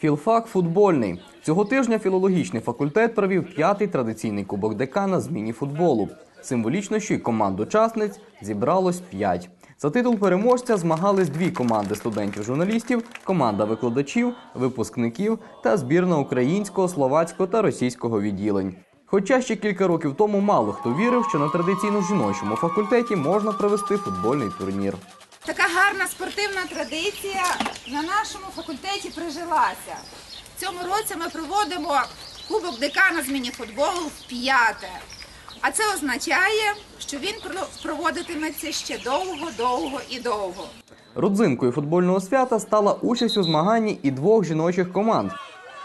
Філфак футбольний. Цього тижня філологічний факультет провів п'ятий традиційний кубок декана з міні-футболу. Символічно, що й команд учасниць зібралось п'ять. За титул переможця змагались дві команди студентів-журналістів, команда викладачів, випускників та збірна українського, словацького та російського відділень. Хоча ще кілька років тому мало хто вірив, що на традиційно жіночому факультеті можна провести футбольний турнір. Така гарна спортивна традиція на нашому факультеті прижилася. В цьому році ми проводимо Кубок декана з мініфутболу в п'яте. А це означає, що він про- проводитиметься ще довго, довго і довго. Родзинкою футбольного свята стала участь у змаганні і двох жіночих команд.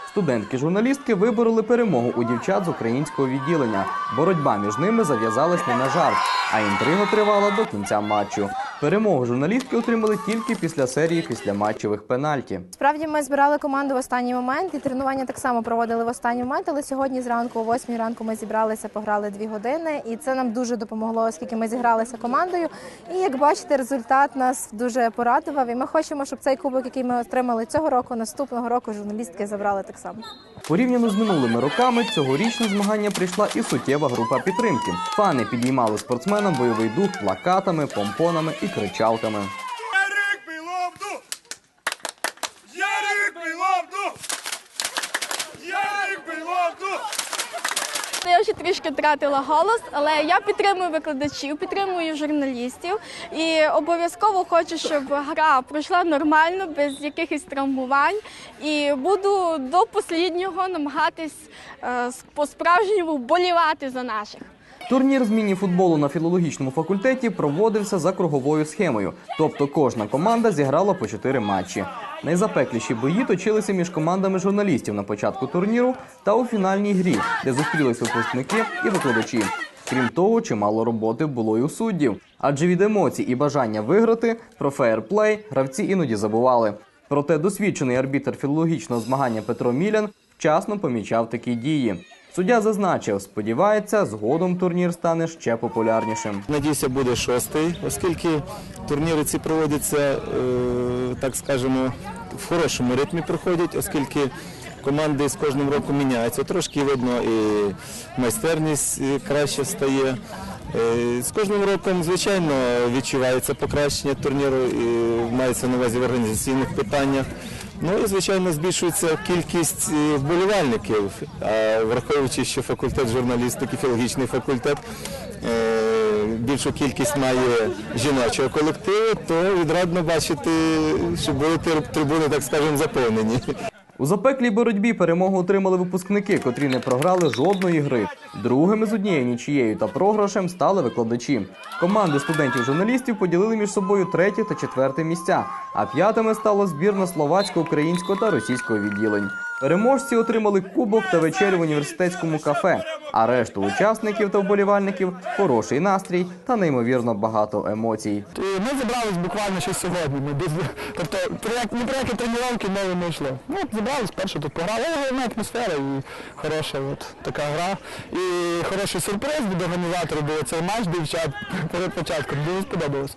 Студентки-журналістки вибороли перемогу у дівчат з українського відділення. Боротьба між ними зав'язалась не на жарт, а інтрига тривала до кінця матчу. Перемогу журналістки отримали тільки після серії післяматчевих пенальті. Справді ми збирали команду в останній момент і тренування так само проводили в останній момент. Але сьогодні зранку, о 8 ранку, ми зібралися, пограли дві години, і це нам дуже допомогло, оскільки ми зігралися командою. І як бачите, результат нас дуже порадував. І ми хочемо, щоб цей кубок, який ми отримали цього року, наступного року журналістки забрали так само. Порівняно з минулими роками, цьогорічне змагання прийшла і суттєва група підтримки. Фани підіймали спортсменам бойовий дух плакатами, помпонами і кричалками. Я вже трішки втратила голос, але я підтримую викладачів, підтримую журналістів і обов'язково хочу, щоб гра пройшла нормально, без якихось травмувань. І буду до останнього намагатись е, с- по-справжньому вболівати за наших. Турнір з міні-футболу на філологічному факультеті проводився за круговою схемою, тобто кожна команда зіграла по чотири матчі. Найзапекліші бої точилися між командами журналістів на початку турніру та у фінальній грі, де зустрілись випускники і викладачі. Крім того, чимало роботи було й у суддів, адже від емоцій і бажання виграти про фейерплей гравці іноді забували. Проте досвідчений арбітр філологічного змагання Петро Мілян вчасно помічав такі дії. Суддя зазначив, сподівається, згодом турнір стане ще популярнішим. Надіюся, буде шостий, оскільки турніри ці проводяться, е, так скажемо, в хорошому ритмі проходять, оскільки команди з кожним роком міняються. Трошки видно і майстерність краще стає. Е, З кожним роком, звичайно, відчувається покращення турніру, і мається на увазі в організаційних питаннях. Ну і звичайно збільшується кількість е, вболівальників. А враховуючи, що факультет журналістики, філологічний факультет е, більшу кількість має жіночого колективу, то відрадно бачити, що були трибуни, так скажемо, заповнені. У запеклій боротьбі перемогу отримали випускники, котрі не програли жодної гри. Другими з однією нічією та програшем стали викладачі. Команди студентів-журналістів поділили між собою третє та четверте місця, а п'ятими стала збірна словацького, українського та російського відділень. Переможці отримали кубок та вечерю в університетському кафе. А решту учасників та вболівальників хороший настрій та неймовірно багато емоцій. Ми зібрались буквально ще сьогодні. Ми без, тобто ні про які тренування мови не йшло. Ну, зібрались, перше тут пограли, але головна атмосфера і хороша от така гра. І хороший сюрприз від організаторів був цей матч дівчат перед початком. Дуже сподобалось.